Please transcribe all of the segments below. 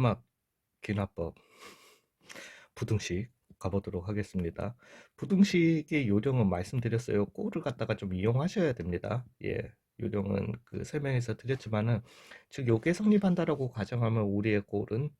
음악 기납법 부등식 가보도록 하겠습니다. 부등식의 요령은 말씀드렸어요. 꼴을 갖다가 좀 이용하셔야 됩니다. 예, 요령은 그 설명에서 드렸지만은 즉 요게 성립한다라고 가정하면 우리의 꼴은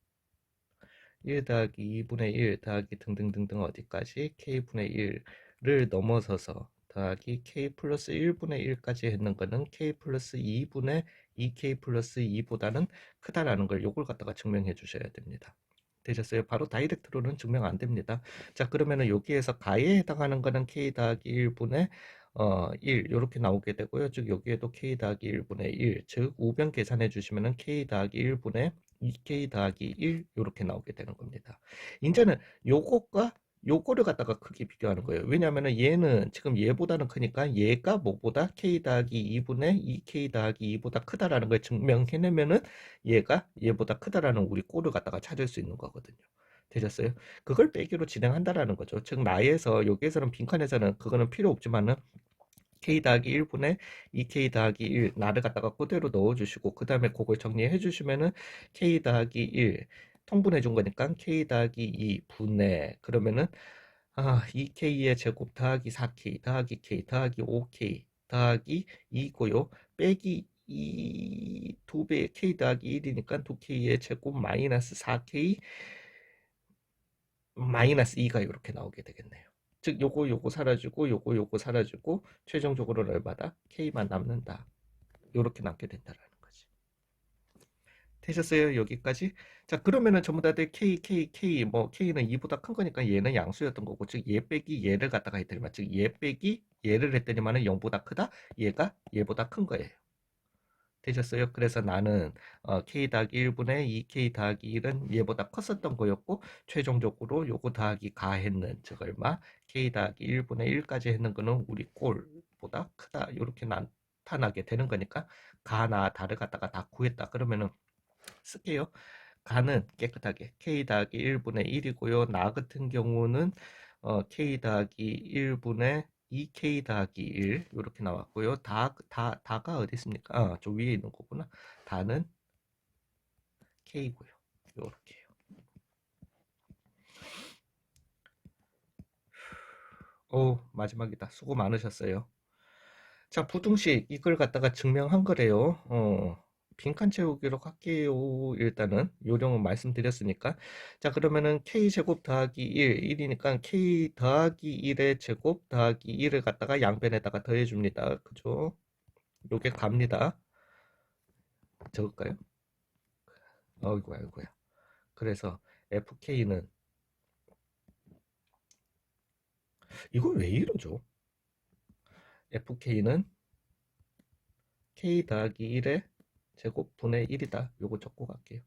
1 더하기 2분의 1 더하기 등등등등 어디까지 k분의 1을 넘어서서 더하기 k 플러스 1분의 1까지 했는 거는 k 플러스 2분의 2k 플러스 2보다는 크다라는 걸 요걸 갖다가 증명해 주셔야 됩니다. 되셨어요? 바로 다이렉트로는 증명 안 됩니다. 자 그러면은 여기에서 가에 해당하는 거는 k 더하기 1분의 어, 1 이렇게 나오게 되고요. 즉 여기에도 k 더하기 1분의 1, 즉 우변 계산해 주시면은 k 더하기 1분의 2k 더하기 1 이렇게 나오게 되는 겁니다. 이제는 요것과 요거를 갖다가 크게 비교하는 거예요. 왜냐하면 얘는 지금 얘보다는 크니까 얘가 뭐보다 k 더하기 2분의 2k 더하기 2보다 크다라는 걸 증명해내면은 얘가 얘보다 크다라는 우리 꼴을 갖다가 찾을 수 있는 거거든요. 되셨어요? 그걸 빼기로 진행한다라는 거죠. 즉 나에서 여기에서는 빈칸에서는 그거는 필요 없지만은 k 더하기 1분의 2k 더하기 1 나를 갖다가 그대로 넣어주시고 그 다음에 그걸 정리해 주시면은 k 더하기 1 통분해 준 거니까 k 더하기 2 분의 그러면은 아 2k의 제곱 더하기 4k 더하기 k 더하기 5k 더하기 2고요 빼기 2 2배의 k 더하기 1이니까 2k의 제곱 마이너스 4k 마이너스 2가 이렇게 나오게 되겠네요. 즉 요거 요거 사라지고 요거 요거 사라지고 최종적으로는 얼마다? k만 남는다. 요렇게 남게 된다라는. 되셨어요? 여기까지? 자 그러면은 전부 다들 k k k 뭐 k는 2보다 큰 거니까 얘는 양수였던 거고 즉 얘 빼기 얘를 갖다가 했더니만 즉 얘 빼기 얘를 했더니만은 0보다 크다 얘가 얘보다 큰 거예요. 되셨어요? 그래서 나는 어, k 더하기 1분의 2k 더하기 1은 얘보다 컸었던 거였고 최종적으로 요거 더하기 가 했는 즉 얼마 k 더하기 1분의 1까지 했는 거는 우리 꼴보다 크다 이렇게 나타나게 되는 거니까 가나 다를 갖다가 다 구했다 그러면은 쓸게요. 가는 깨끗하게 k 더하기 1분의 1이고요. 나 같은 경우는 어, k 더하기 1분의 2k 더하기 1 이렇게 나왔고요. 다, 다, 다가 어디 있습니까? 아, 저 위에 있는 거구나. 다는 k고요. 이렇게요. 오, 마지막이다. 수고 많으셨어요. 자, 부등식 이걸 갖다가 증명한 거래요. 어. 빈칸 채우기로 할게요. 일단은 요령은 말씀드렸으니까. 자, 그러면은 k제곱 더하기 1, 1이니까 k 더하기 1의 제곱 더하기 1을 갖다가 양변에다가 더해 줍니다. 그죠? 요게 갑니다. 적을까요? 어이구, 아이고야. 그래서 fk는 이거 왜 이러죠? fk는 k 더하기 1의 제곱 분의 1이다. 요거 적고 갈게요.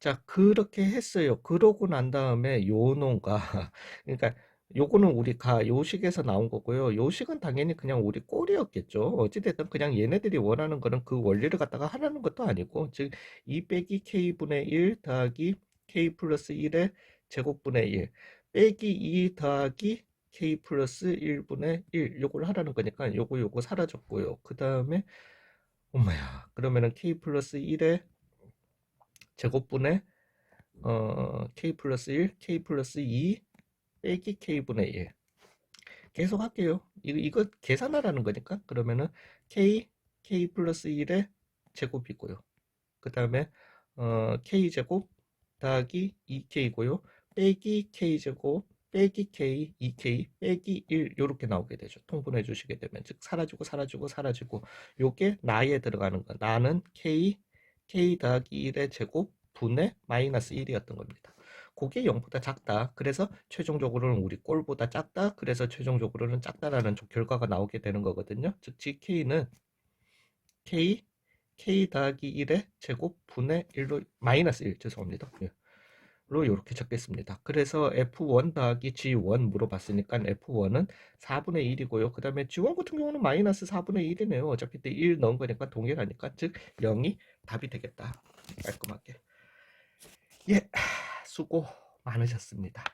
자, 그렇게 했어요. 그러고 난 다음에 요놈과 그러니까 요거는 우리 가 요식에서 나온 거고요. 요식은 당연히 그냥 우리 꼴이었겠죠. 어찌됐든 그냥 얘네들이 원하는 거는 그 원리를 갖다가 하라는 것도 아니고 즉 2 빼기 k분의 1 더하기 k 플러스 1의 제곱분의 1 빼기 2 더하기 k 플러스 1분의 1 요걸 하라는 거니까 요거 요거 사라졌고요. 그 다음에 엄마야. 그러면은 k 플러스 1의 제곱분의 어, k 플러스 1, k 플러스 2 빼기 k분의 1. 계속 할게요. 이거, 이거 계산하라는 거니까. 그러면은 k, k 플러스 1의 제곱이고요. 그 다음에 어, k제곱 더하기 2k고요. 빼기 k제곱 빼기 k, 2k, 빼기 1 이렇게 나오게 되죠. 통분해 주시게 되면 즉 사라지고 사라지고 사라지고 요게 나에 들어가는 거 나는 k, k 더하기 1의 제곱 분의 마이너스 1이었던 겁니다. 그게 0보다 작다. 그래서 최종적으로는 우리 꼴보다 작다. 그래서 최종적으로는 작다라는 결과가 나오게 되는 거거든요. 즉 gk는 k, k 더하기 1의 제곱 분의 1로 마이너스 1 죄송합니다. 예. 로 이렇게 적겠습니다. 그래서 F1 더하기 G1 물어봤으니까 F1은 4분의 1이고요. 그 다음에 G1 같은 경우는 마이너스 4분의 1이네요. 어차피 때 1 넣은 거니까 동일하니까 즉 0이 답이 되겠다. 깔끔하게. 예, 수고 많으셨습니다.